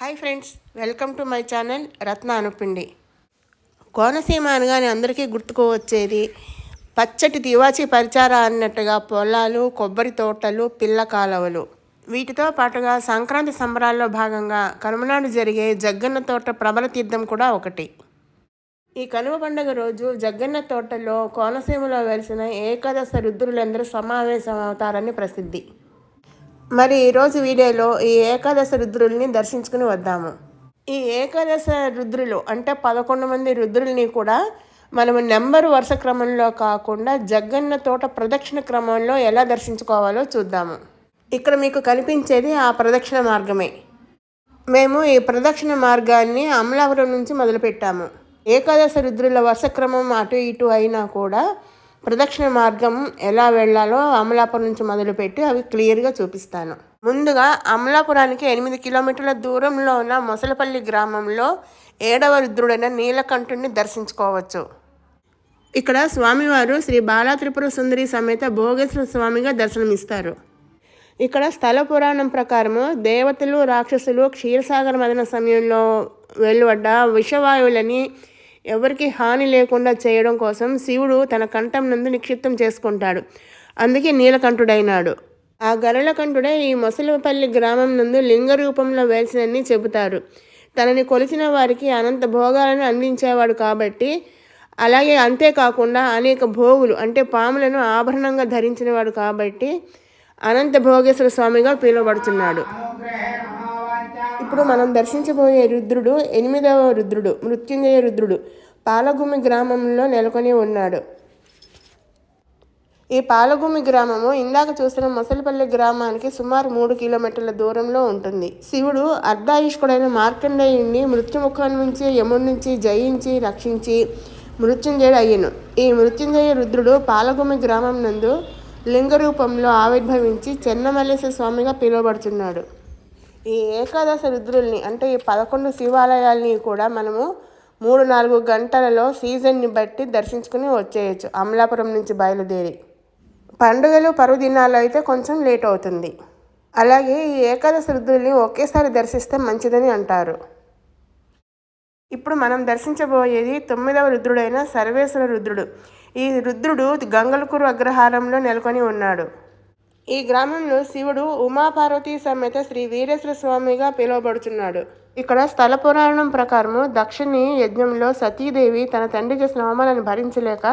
Hi friends welcome to my channel Ratna Anupindi. Konaseema అనగానే అందరికీ గుర్తుకు వచ్చేది పచ్చటి తివాచి పరిచార అన్నట్టుగా పొలాలు కొబ్బరి తోటలు పిల్ల కాలువలు. వీటితో పాటుగా సంక్రాంతి సంబరాల్లో భాగంగా కనుమనాడు జరిగే జగ్గన్న తోట ప్రబల తీర్థం కూడా ఒకటి. ఈ కనుమ పండుగ రోజు జగ్గన్న తోటలో కోనసీమలో వెలిసిన ఏకాదశ రుద్రులందరూ సమావేశం అవుతారని ప్రసిద్ధి. మరి ఈరోజు వీడియోలో ఈ ఏకాదశ రుద్రుల్ని దర్శించుకుని వద్దాము. ఈ ఏకాదశ రుద్రులు అంటే పదకొండు మంది రుద్రుల్ని కూడా మనము నెంబర్ వరుస క్రమంలో కాకుండా జగ్గన్న తోట ప్రదక్షిణ క్రమంలో ఎలా దర్శించుకోవాలో చూద్దాము. ఇక్కడ మీకు కనిపించేది ఆ ప్రదక్షిణ మార్గమే. మేము ఈ ప్రదక్షిణ మార్గాన్ని అమలాపురం నుంచి మొదలుపెట్టాము. ఏకాదశ రుద్రుల వరుస క్రమం అటు ఇటు అయినా కూడా ప్రదక్షిణ మార్గం ఎలా వెళ్ళాలో అమలాపురం నుంచి మొదలుపెట్టి అవి క్లియర్గా చూపిస్తాను. ముందుగా అమలాపురానికి ఎనిమిది కిలోమీటర్ల దూరంలో ఉన్న మొసలపల్లి గ్రామంలో ఏడవ రుద్రుడైన నీలకంఠుడిని దర్శించుకోవచ్చు. ఇక్కడ స్వామివారు శ్రీ బాలా త్రిపుర సుందరి సమేత భోగేశ్వర స్వామిగా దర్శనమిస్తారు. ఇక్కడ స్థల పురాణం ప్రకారము దేవతలు రాక్షసులు క్షీరసాగర మదన సమయంలో వెలువడ్డ విషవాయువులని ఎవరికి హాని లేకుండా చేయడం కోసం శివుడు తన కంఠం నందు నిక్షిప్తం చేసుకుంటాడు. అందుకే నీలకంఠుడైనాడు. ఆ గరళకంఠుడే ఈ ముసలిపల్లి గ్రామం నందు లింగ రూపంలో వేసినని చెబుతారు. తనని కొలిచిన వారికి అనంత భోగాలను అందించేవాడు కాబట్టి అలాగే అంతేకాకుండా అనేక భోగులు అంటే పాములను ఆభరణంగా ధరించినవాడు కాబట్టి అనంత భోగేశ్వర స్వామిగా పిలువబడుతున్నాడు ఇప్పుడు మనం దర్శించబోయే రుద్రుడు ఎనిమిదవ రుద్రుడు మృత్యుంజయ రుద్రుడు పాలగుమి గ్రామంలో నెలకొని ఉన్నాడు. ఈ పాలగుమి గ్రామము ఇందాక చూసిన మొసలిపల్లి గ్రామానికి సుమారు మూడు కిలోమీటర్ల దూరంలో ఉంటుంది. శివుడు అర్ధాయుష్కుడైన మార్కండేయుణ్ణి మృత్యుముఖం నుంచి యముడి నుంచి జయించి రక్షించి మృత్యుంజయుడు అయ్యను. ఈ మృత్యుంజయ రుద్రుడు పాలగుమి గ్రామం నందు లింగ రూపంలో ఆవిర్భవించి చెన్నమల్లేశ్వర స్వామిగా పిలువబడుతున్నాడు ఈ ఏకాదశ రుద్రుల్ని అంటే ఈ పదకొండు శివాలయాల్ని కూడా మనము మూడు నాలుగు గంటలలో సీజన్ని బట్టి దర్శించుకుని వచ్చేయచ్చు. అమలాపురం నుంచి బయలుదేరి. పండుగలు పర్వదినాలు అయితే కొంచెం లేట్ అవుతుంది. అలాగే ఈ ఏకాదశ రుద్రుల్ని ఒకేసారి దర్శిస్తే మంచిదని అంటారు. ఇప్పుడు మనం దర్శించబోయేది తొమ్మిదవ రుద్రుడైన సర్వేశ్వర రుద్రుడు. ఈ రుద్రుడు గంగలకూరు అగ్రహారంలో నెలకొని ఉన్నాడు. ఈ గ్రామంలో శివుడు ఉమాపార్వతీ సమేత శ్రీ వీరేశ్వర స్వామిగా పిలువబడుతున్నాడు ఇక్కడ స్థల పురాణం ప్రకారము దక్షిణి యజ్ఞంలో సతీదేవి తన తండ్రి చేసిన అవమానాన్ని భరించలేక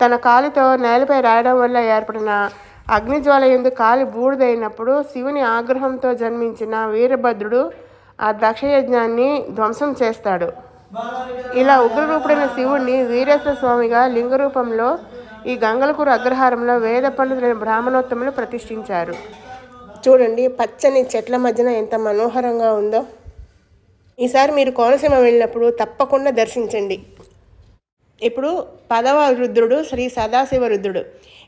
తన కాలితో నేలపై రాయడం వల్ల ఏర్పడిన అగ్నిజ్వాల ఎందు కాలి బూడిదైనప్పుడు శివుని ఆగ్రహంతో జన్మించిన వీరభద్రుడు ఆ దక్షయజ్ఞాన్ని ధ్వంసం చేస్తాడు. ఇలా ఉగ్రరూపుడైన శివుణ్ణి వీరేశ్వర స్వామిగా లింగ రూపంలో ఈ గంగలకూరు అగ్రహారంలో వేద పండితులైన బ్రాహ్మణోత్తములు ప్రతిష్ఠించారు. చూడండి పచ్చని చెట్ల మధ్యన ఎంత మనోహరంగా ఉందో. ఈసారి మీరు కోనసీమ వెళ్ళినప్పుడు తప్పకుండా దర్శించండి. ఇప్పుడు పదవ రుద్రుడు శ్రీ సదాశివ రుద్రుడు.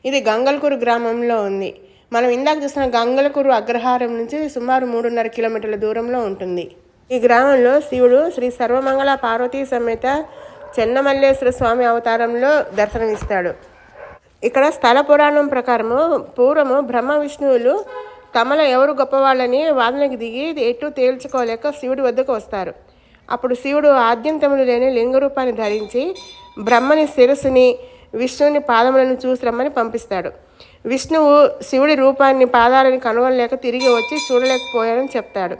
ఇది గంగలకూరు గ్రామంలో ఉంది. మనం ఇందాక చూసిన గంగలకూరు అగ్రహారం నుంచి సుమారు మూడున్నర కిలోమీటర్ల దూరంలో ఉంటుంది. ఈ గ్రామంలో శివుడు శ్రీ సర్వమంగళ పార్వతీ సమేత చెన్నమల్లేశ్వర స్వామి అవతారంలో దర్శనమిస్తాడు. ఇక్కడ స్థల పురాణం ప్రకారము పూర్వము బ్రహ్మ విష్ణువులు తమలో ఎవరు గొప్పవాళ్ళని వాదనకి దిగి ఎటు తేల్చుకోలేక శివుడి వద్దకు వస్తారు. అప్పుడు శివుడు ఆద్యంతములు లేని లింగ రూపాన్ని ధరించి బ్రహ్మని శిరస్సుని విష్ణువుని పాదములను చూసిరమ్మని పంపిస్తాడు. విష్ణువు శివుడి రూపాన్ని పాదాలని కనుగొనలేక తిరిగి వచ్చి చూడలేకపోయానని చెప్తాడు.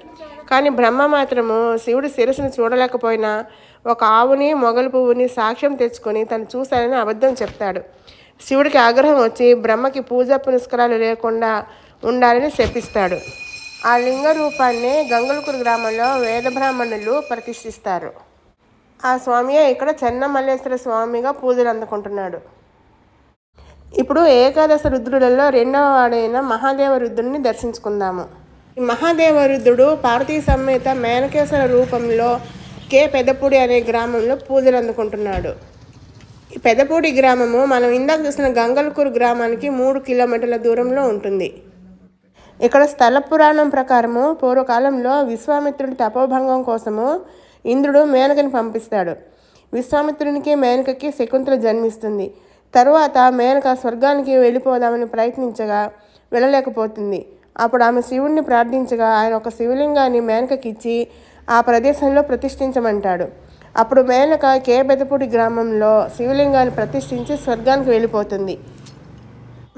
కానీ బ్రహ్మ మాత్రము శివుడి శిరస్సుని చూడలేకపోయినా ఒక ఆవుని మొగలు పువ్వుని సాక్ష్యం తెచ్చుకొని తను చూశానని అబద్ధం చెప్తాడు. శివుడికి ఆగ్రహం వచ్చి బ్రహ్మకి పూజా పునస్కారాలు లేకుండా ఉండాలని శపిస్తాడు. ఆ లింగ రూపాన్ని గంగులకూరు గ్రామంలో వేద బ్రాహ్మణులు ప్రతిష్ఠిస్తారు. ఆ స్వామియే ఇక్కడ చెన్నమల్లేశ్వర స్వామిగా పూజలు అందుకుంటున్నాడు. ఇప్పుడు ఏకాదశ రుద్రులలో రెండవ వాడైన మహాదేవ రుద్రుడిని దర్శించుకుందాము. ఈ మహాదేవ రుద్రుడు పార్వతీ సమేత మేనకేశ్వర రూపంలో కే పెదపూడి అనే గ్రామంలో పూజలు అందుకుంటున్నాడు. ఈ పెదపూడి గ్రామము మనం ఇందాక చూసిన గంగలకూరు గ్రామానికి మూడు కిలోమీటర్ల దూరంలో ఉంటుంది. ఇక్కడ స్థల పురాణం ప్రకారము పూర్వకాలంలో విశ్వామిత్రుడి తపోభంగం కోసము ఇంద్రుడు మేనకని పంపిస్తాడు. విశ్వామిత్రునికి మేనకకి శకుంతల జన్మిస్తుంది. తరువాత మేనక స్వర్గానికి వెళ్ళిపోదామని ప్రయత్నించగా వెళ్ళలేకపోతుంది. అప్పుడు ఆమె శివుణ్ణి ప్రార్థించగా ఆయన ఒక శివలింగాన్ని మేనకకిచ్చి ఆ ప్రదేశంలో ప్రతిష్ఠించమంటాడు. అప్పుడు మేనక కేబెదపూడి గ్రామంలో శివలింగాన్ని ప్రతిష్ఠించి స్వర్గానికి వెళ్ళిపోతుంది.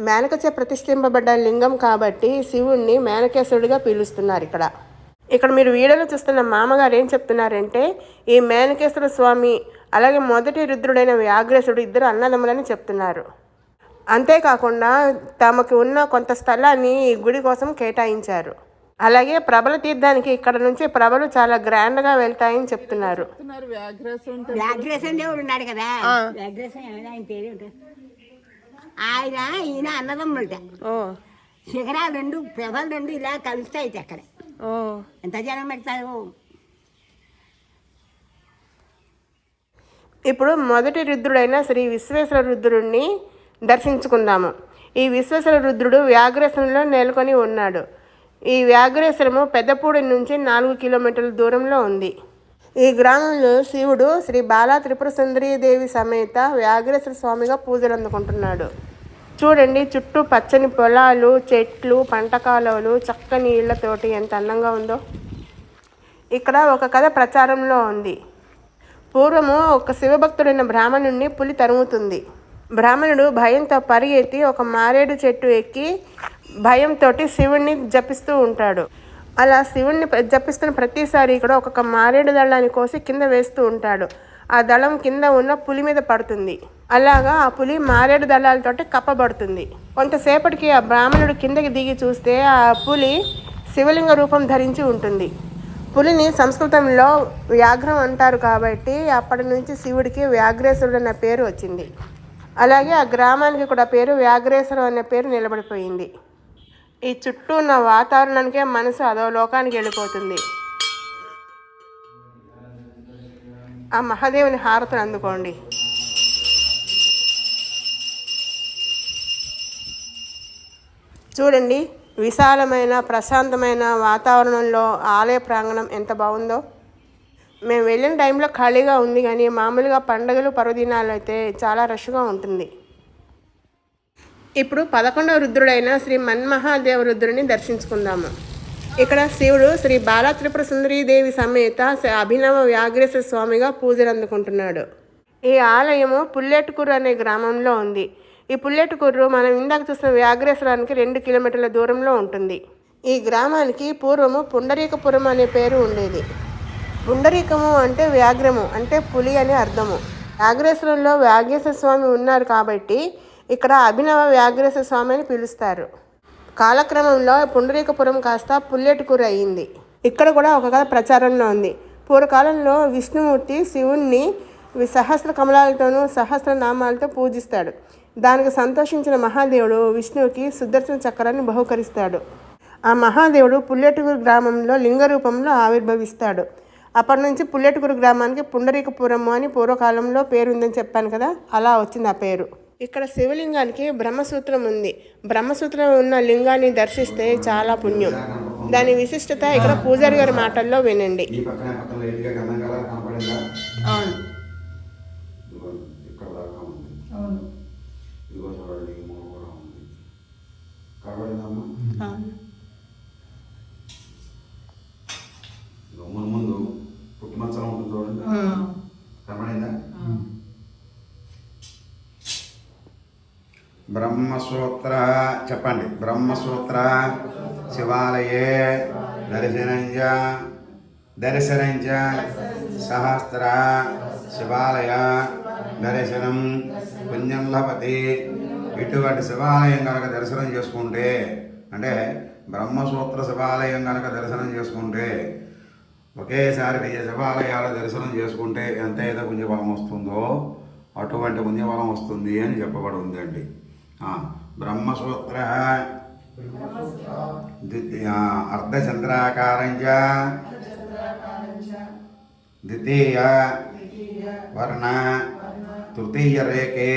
మేనకచే ప్రతిష్ఠింపబడ్డ లింగం కాబట్టి శివుణ్ణి మేనకేశ్వరుడిగా పిలుస్తున్నారు ఇక్కడ. ఇక్కడ మీరు వీడియోలో చూస్తున్న మామగారు ఏం చెప్తున్నారంటే ఈ మేనకేశ్వర స్వామి అలాగే మొదటి రుద్రుడైన వ్యాఘ్రేశుడు ఇద్దరు అన్నదమ్ములని చెప్తున్నారు. అంతేకాకుండా తమకు ఉన్న కొంత స్థలాన్ని ఈ గుడి కోసం కేటాయించారు. అలాగే ప్రభల తీర్థానికి ఇక్కడ నుంచి ప్రభలు చాలా గ్రాండ్గా వెళ్తాయని చెప్తున్నారు. వ్యాఘ్రేశం దేవుడు ఉన్నాడు కదా? వ్యాఘ్రేశం ఆయన పేరు ఏంటి? ఆయన ఈయన అన్నదమ్ములట. ఓ. శిఖరాలు రెండు పెదలు రెండు ఇలా కలుస్తాయి అక్కడ. ఓ. ఎంత జనం పెడతారు? ఇప్పుడు మొదటి రుద్రుడైన శ్రీ విశ్వేశ్వర రుద్రుడిని దర్శించుకుందాము. ఈ విశ్వేశ్వర రుద్రుడు వ్యాఘ్రేశ్వరంలో నెలకొని ఉన్నాడు. ఈ వ్యాఘ్రేశ్వరము పెద్దపూడి నుంచి నాలుగు కిలోమీటర్ల దూరంలో ఉంది. ఈ గ్రామంలో శివుడు శ్రీ బాలా త్రిపుర సుందరీదేవి సమేత వ్యాఘ్రేశ్వర స్వామిగా పూజలు అందుకుంటున్నాడు. చూడండి చుట్టూ పచ్చని పొలాలు చెట్లు పంట కాలువలు చక్కని ఇళ్ళతోటి ఎంత అందంగా ఉందో. ఇక్కడ ఒక కథ ప్రచారంలో ఉంది. పూర్వము ఒక శివభక్తుడైన బ్రాహ్మణుడిని పులి తరుముతుంది. బ్రాహ్మణుడు భయంతో పరిగెత్తి ఒక మారేడు చెట్టు ఎక్కి భయంతో శివుణ్ణి జపిస్తూ ఉంటాడు. అలా శివుణ్ణి జపిస్తున్న ప్రతిసారి కూడా ఒక్కొక్క మారేడు దళాన్ని కోసి కింద వేస్తూ ఉంటాడు. ఆ దళం కింద ఉన్న పులి మీద పడుతుంది. అలాగా ఆ పులి మారేడు దళాలతోటి కప్పబడుతుంది. కొంతసేపటికి ఆ బ్రాహ్మణుడు కిందకి దిగి చూస్తే ఆ పులి శివలింగ రూపం ధరించి ఉంటుంది. పులిని సంస్కృతంలో వ్యాఘ్రం అంటారు కాబట్టి అప్పటి నుంచి శివుడికి వ్యాఘ్రేశ్వరుడు అన్న పేరు వచ్చింది. అలాగే ఆ గ్రామానికి కూడా పేరు వ్యాఘ్రేశ్వరం అనే పేరు నిలబడిపోయింది. ఈ చుట్టూ ఉన్న వాతావరణానికే మనసు అదో లోకానికి వెళ్ళిపోతుంది. ఆ మహాదేవుని హారతను అందుకోండి. చూడండి విశాలమైన ప్రశాంతమైన వాతావరణంలో ఆలయ ప్రాంగణం ఎంత బాగుందో. మేము వెళ్ళిన టైంలో ఖాళీగా ఉంది కానీ మామూలుగా పండుగలు పర్వదినాలు అయితే చాలా రష్గా ఉంటుంది. ఇప్పుడు పదకొండవ రుద్రుడైన శ్రీ మన్మహాదేవ రుద్రుడిని దర్శించుకుందాము. ఇక్కడ శివుడు శ్రీ బాలా త్రిపుర సుందరీదేవి సమేత శ్రీ అభినవ వ్యాఘ్రేశ్వర స్వామిగా పూజలు అందుకుంటున్నాడు ఈ ఆలయము పుల్లెటుకూరు అనే గ్రామంలో ఉంది. ఈ పుల్లెటుకూరు మనం ఇందాక చూసిన వ్యాఘ్రేశ్వరానికి రెండు కిలోమీటర్ల దూరంలో ఉంటుంది. ఈ గ్రామానికి పూర్వము పుండరీకపురం అనే పేరు ఉండేది. పుండరీకము అంటే వ్యాఘ్రము అంటే పులి అని అర్థము. వ్యాఘ్రేశ్వరంలో వ్యాఘ్రేశ్వర స్వామి ఉన్నారు కాబట్టి ఇక్కడ అభినవ వ్యాఘ్రేశ్వర స్వామి అని పిలుస్తారు. కాలక్రమంలో పుండరీకపురం కాస్త పుల్లెటుకూరు అయ్యింది ఇక్కడ కూడా ఒక కథ ప్రచారంలో ఉంది. పూర్వకాలంలో విష్ణుమూర్తి శివుణ్ణి సహస్ర కమలాలతోనూ సహస్ర నామాలతో పూజిస్తాడు. దానికి సంతోషించిన మహాదేవుడు విష్ణువుకి సుదర్శన చక్రాన్ని బహుకరిస్తాడు. ఆ మహాదేవుడు పుల్లెటూరు గ్రామంలో లింగ రూపంలో ఆవిర్భవిస్తాడు. అప్పటి నుంచి పుల్లెటూరు గ్రామానికి పుండరీకపురము అని పూర్వకాలంలో పేరుందని చెప్పాను కదా అలా వచ్చింది ఆ పేరు. ఇక్కడ శివలింగానికి బ్రహ్మసూత్రం ఉంది. బ్రహ్మసూత్రం ఉన్న లింగాన్ని దర్శిస్తే చాలా పుణ్యం. దాని విశిష్టత ఇక్కడ పూజారి గారి మాటల్లో వినండి ఈ పక్కన పక్కన లైట్గా గంధంగా కనపడిందా అవును ఇదిగో ఇక్కడ దాకా ఉంది అవును ఇదిగో చూడండి ఈ మూల కూడా ఉంది కనపడిందమ్మా ఇదిగో మన ముందు పుట్టుమచ్చలం ఉంటుంది చూడండి కనపడిందా బ్రహ్మసూత్ర చెప్పండి. బ్రహ్మసూత్ర శివాలయే దర్శనంజ దర్శనంజ సహస్ర శివాలయ దర్శనం పుణ్యం లభతి. ఇటువంటి శివాలయం కనుక దర్శనం చేసుకుంటే అంటే బ్రహ్మసూత్ర శివాలయం కనుక దర్శనం చేసుకుంటే ఒకేసారి వెయ్యి శివాలయాలు దర్శనం చేసుకుంటే ఎంత అయితే పుణ్యఫలం వస్తుందో అటువంటి పుణ్యఫలం వస్తుంది అని చెప్పబడి ఉందండి. బ్రహ్మసూత్ర ద్వితీయ ద్వితీయ వర్ణ తృతీయ రేఖే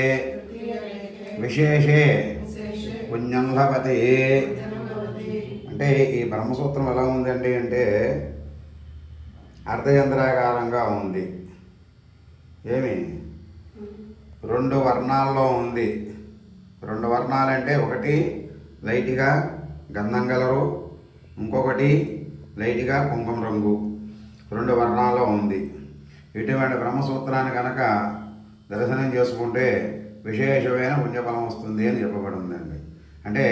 విశేషే పుణ్యం లభతి అంటే ఈ బ్రహ్మసూత్రం ఎలా ఉందండి అంటే అర్ధచంద్రాకారంగా ఉంది. ఏమి? రెండు వర్ణాల్లో ఉంది. రెండు వర్ణాలంటే ఒకటి లైట్గా గంధం కలరు ఇంకొకటి లైట్గా కుంకుమ రంగు. రెండు వర్ణాల్లో ఉంది. ఇటువంటి బ్రహ్మసూత్రాన్ని కనుక దర్శనం చేసుకుంటే విశేషమైన పుణ్యఫలం వస్తుంది అని చెప్పబడిందండి. అంటే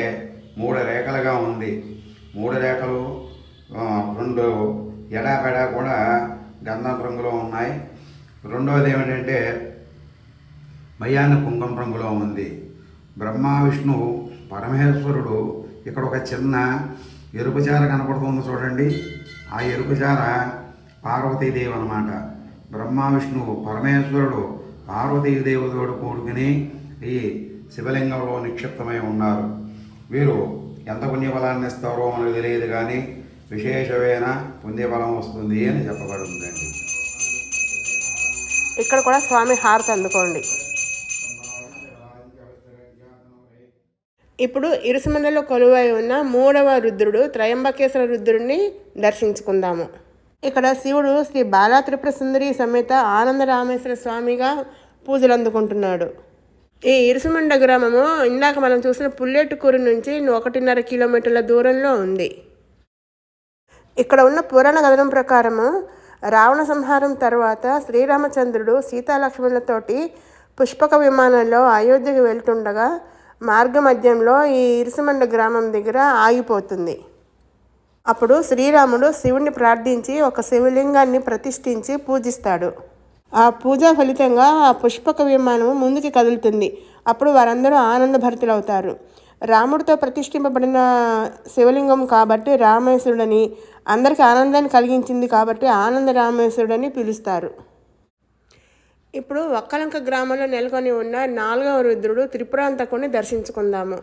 మూడు రేఖలుగా ఉంది. మూడు రేఖలు రెండు ఎడాపెడా కూడా గంధం రంగులో ఉన్నాయి. రెండవది ఏమిటంటే మయాన్ని కుంకుమ రంగులో ఉంది. బ్రహ్మ విష్ణు పరమేశ్వరుడు. ఇక్కడ ఒక చిన్న ఎరుపుచార కనపడుతుంది చూడండి. ఆ ఎరుపుచార పార్వతీదేవి అన్నమాట. బ్రహ్మ విష్ణువు పరమేశ్వరుడు పార్వతీదేవితోడు కూడుకుని ఈ శివలింగంలో నిక్షిప్తమై ఉన్నారు. వీరు ఎంత పుణ్యఫలాన్ని ఇస్తారో మనకు తెలియదు కానీ విశేషమైన పుణ్యఫలం వస్తుంది అని చెప్పబడుతుందండి. ఇక్కడ కూడా స్వామి హారతి అందుకోండి. ఇప్పుడు ఇరుసుమండలో కొలువై ఉన్న మూడవ రుద్రుడు త్రయంబకేశ్వర రుద్రుడిని దర్శించుకుందాము. ఇక్కడ శివుడు శ్రీ బాలా త్రిపుర సుందరి సమేత ఆనంద రామేశ్వర స్వామిగా పూజలు అందుకుంటున్నాడు ఈ ఇరుసుమండ గ్రామము ఇందాక మనం చూసిన పుల్లెటుకూరు నుంచి ఒకటిన్నర కిలోమీటర్ల దూరంలో ఉంది. ఇక్కడ ఉన్న పురాణ కథనం ప్రకారము రావణ సంహారం తర్వాత శ్రీరామచంద్రుడు సీతాలక్ష్మణులతోటి పుష్పక విమానంలో అయోధ్యకు వెళ్తుండగా మార్గ మధ్యంలో ఈ ఇరుసమండ గ్రామం దగ్గర ఆగిపోతుంది. అప్పుడు శ్రీరాముడు శివుణ్ణి ప్రార్థించి ఒక శివలింగాన్ని ప్రతిష్ఠించి పూజిస్తాడు. ఆ పూజా ఫలితంగా ఆ పుష్పక విమానం ముందుకి కదులుతుంది. అప్పుడు వారందరూ ఆనందభరితులవుతారు రాముడితో ప్రతిష్ఠింపబడిన శివలింగం కాబట్టి రామేశ్వరుడని అందరికీ ఆనందాన్ని కలిగించింది కాబట్టి ఆనంద రామేశ్వరుడని పిలుస్తారు. ఇప్పుడు ఒక్కలంక గ్రామంలో నెలకొని ఉన్న నాలుగవ రుద్రుడు త్రిపురాంతకుని దర్శించుకుందాము.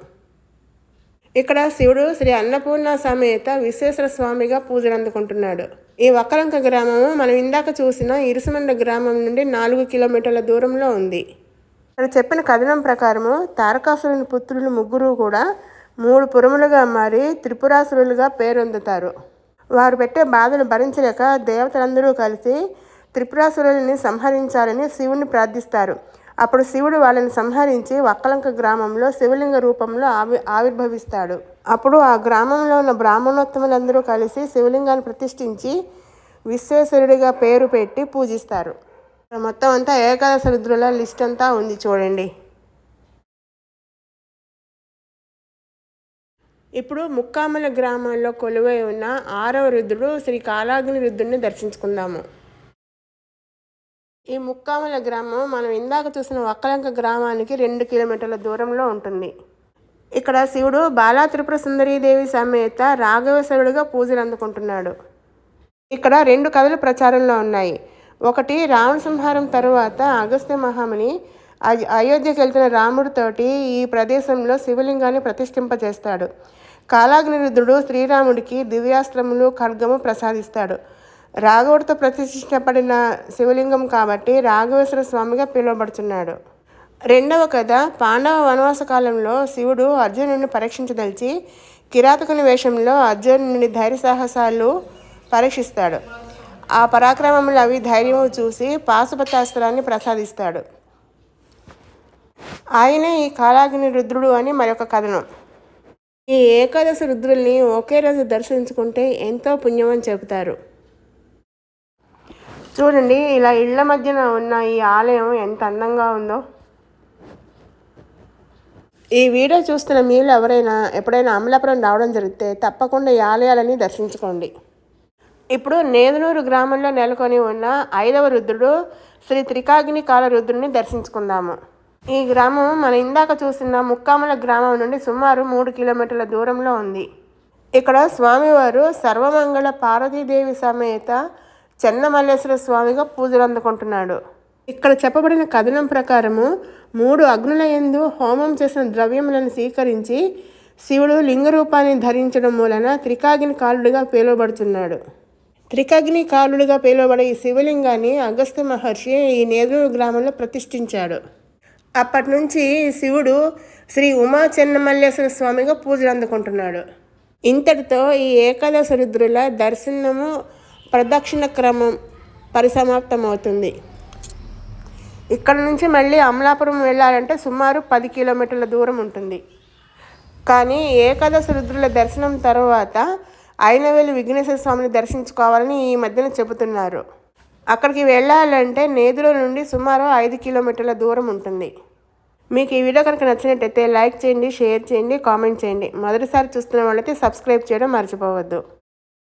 ఇక్కడ శివుడు శ్రీ అన్నపూర్ణ సమేత విశ్వేశ్వర స్వామిగా పూజలు అందుకుంటున్నాడు. ఈ ఒక్కలంక గ్రామము మనం ఇందాక చూసిన ఇరుసుమండ గ్రామం నుండి నాలుగు కిలోమీటర్ల దూరంలో ఉంది. ఇక్కడ చెప్పిన కథనం ప్రకారము తారకాసురుని పుత్రులు ముగ్గురు కూడా మూడు పురములుగా మారి త్రిపురాసురులుగా పేరొందుతారు. వారు పెట్టే బాధను భరించలేక దేవతలందరూ కలిసి త్రిపురాసురుల్ని సంహరించాలని శివుని ప్రార్థిస్తారు. అప్పుడు శివుడు వాళ్ళని సంహరించి వక్కలంక గ్రామంలో శివలింగ రూపంలో ఆవి ఆవిర్భవిస్తాడు. అప్పుడు ఆ గ్రామంలో ఉన్న బ్రాహ్మణోత్తములందరూ కలిసి శివలింగాన్ని ప్రతిష్ఠించి విశ్వేశ్వరుడిగా పేరు పెట్టి పూజిస్తారు. మొత్తం అంతా ఏకాదశ రుద్రుల లిస్ట్ అంతా ఉంది చూడండి. ఇప్పుడు ముక్కామల గ్రామంలో కొలువై ఉన్న ఆరవ రుద్రుడు శ్రీ కాలాగ్ని రుద్రుడిని దర్శించుకుందాము. ఈ ముక్కామల గ్రామం మనం ఇందాక చూసిన వక్కలంక గ్రామానికి రెండు కిలోమీటర్ల దూరంలో ఉంటుంది. ఇక్కడ శివుడు బాలా త్రిపుర సుందరీదేవి సమేత రాఘవేశ్వరుడిగా పూజలు అందుకుంటున్నాడు. ఇక్కడ రెండు కథలు ప్రచారంలో ఉన్నాయి. ఒకటి రావణ సంహారం తరువాత అగస్త్య మహాముని అయ్- అయోధ్యకి వెళ్తున్న రాముడితోటి ఈ ప్రదేశంలో శివలింగాన్ని ప్రతిష్ఠింపజేస్తాడు. కాలాగ్నిరుద్ధుడు శ్రీరాముడికి దివ్యాస్త్రములు ఖడ్గము ప్రసాదిస్తాడు. రాఘవుడితో ప్రతిష్ఠించబడిన శివలింగం కాబట్టి రాఘవేశ్వర స్వామిగా పిలువబడుతున్నాడు రెండవ కథ పాండవ వనవాస కాలంలో శివుడు అర్జునుడిని పరీక్షించదలిచి కిరాతకుని వేషంలో అర్జునుడిని ధైర్య సాహసాలు పరీక్షిస్తాడు. ఆ పరాక్రమంలో అవి ధైర్యము చూసి పాశుపతాస్త్రాన్ని ప్రసాదిస్తాడు. ఆయనే ఈ కాలాగ్ని రుద్రుడు అని మరొక కథనం. ఈ ఏకాదశి రుద్రుల్ని ఒకే రోజు దర్శించుకుంటే ఎంతో పుణ్యమని చెబుతారు. చూడండి ఇలా ఇళ్ళ మధ్యన ఉన్న ఈ ఆలయం ఎంత అందంగా ఉందో. ఈ వీడియో చూస్తున్న మీరు ఎవరైనా ఎప్పుడైనా అమలాపురం రావడం జరిగితే తప్పకుండా ఈ ఆలయాలని దర్శించుకోండి. ఇప్పుడు నేదునూరు గ్రామంలో నెలకొని ఉన్న ఐదవ రుద్రుడు శ్రీ త్రికాగ్ని కాల రుద్రుడిని దర్శించుకుందాము. ఈ గ్రామం మన ఇందాక చూసిన ముక్కామల గ్రామం నుండి సుమారు మూడు కిలోమీటర్ల దూరంలో ఉంది. ఇక్కడ స్వామివారు సర్వమంగళ పార్వతీదేవి సమేత చెన్నమల్లేశ్వర స్వామిగా పూజలు అందుకుంటున్నాడు. ఇక్కడ చెప్పబడిన కథనం ప్రకారము మూడు అగ్నుల యందు హోమం చేసిన ద్రవ్యములను స్వీకరించి శివుడు లింగ రూపాన్ని ధరించడం మూలన త్రికాగ్ని కాలుడిగా పేలువబడుతున్నాడు త్రికాగ్ని కాలుడిగా పిలువబడే ఈ శివలింగాన్ని అగస్త్య మహర్షి ఈ నేదురు గ్రామంలో ప్రతిష్ఠించాడు. అప్పటి నుంచి శివుడు శ్రీ ఉమా చెన్నమల్లేశ్వర స్వామిగా పూజలు అందుకుంటున్నాడు. ఇంతటితో ఈ ఏకాదశ రుద్రుల దర్శనము ప్రదక్షిణ క్రమం పరిసమాప్తమవుతుంది. ఇక్కడ నుంచి మళ్ళీ అమలాపురం వెళ్ళాలంటే సుమారు పది కిలోమీటర్ల దూరం ఉంటుంది. కానీ ఏకాదశ రుద్రుల దర్శనం తర్వాత అయినవేలు విఘ్నేశ్వర స్వామిని దర్శించుకోవాలని ఈ మధ్యన చెబుతున్నారు. అక్కడికి వెళ్ళాలంటే నేదుల నుండి సుమారు ఐదు కిలోమీటర్ల దూరం ఉంటుంది. మీకు ఈ వీడియో కనుక నచ్చినట్టయితే లైక్ చేయండి షేర్ చేయండి కామెంట్ చేయండి. మొదటిసారి చూస్తున్న వాళ్ళైతే సబ్స్క్రైబ్ చేయడం మర్చిపోవద్దు.